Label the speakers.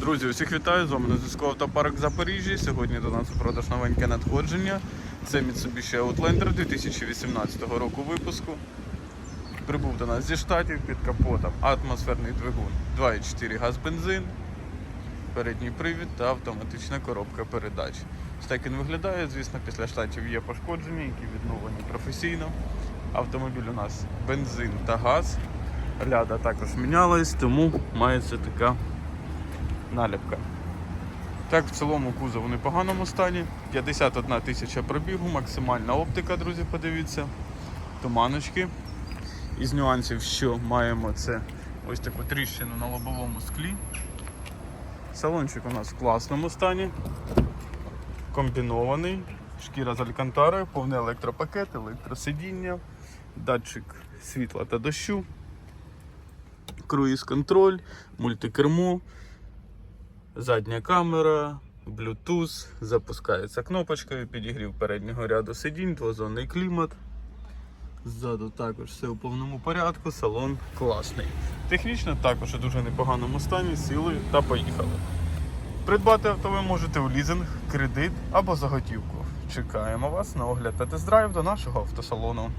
Speaker 1: Друзі, усіх вітаю! З вами на зв'язку автопарк Запоріжжя. Сьогодні до нас у продаж новеньке надходження. Це Mitsubishi Outlander 2018 року випуску. Прибув до нас зі штатів під капотом атмосферний двигун 2,4 газ бензин, передній привід та автоматична коробка передач. Ось так він виглядає. Звісно, після штатів є пошкодження, які відновлені професійно. Автомобіль у нас бензин та газ. Ляда також мінялась, тому мається така наліпка. Так, в цілому кузов у непоганому стані. 51 тисяча пробігу, максимальна оптика, друзі, подивіться. Туманочки. Із нюансів, що маємо, це ось таку тріщину на лобовому склі. Салончик у нас в класному стані. Комбінований. Шкіра з алькантарою, повний електропакет, електросидіння, датчик світла та дощу, круїз-контроль, мультикермо, задня камера, Bluetooth, запускається кнопочкою, підігрів переднього ряду сидінь, двозонний клімат. Ззаду також все у повному порядку, салон класний. Технічно також у дуже непоганому стані, сіли та поїхали. Придбати авто ви можете у лізинг, кредит або за готівку. Чекаємо вас на огляд та тест-драйв до нашого автосалону.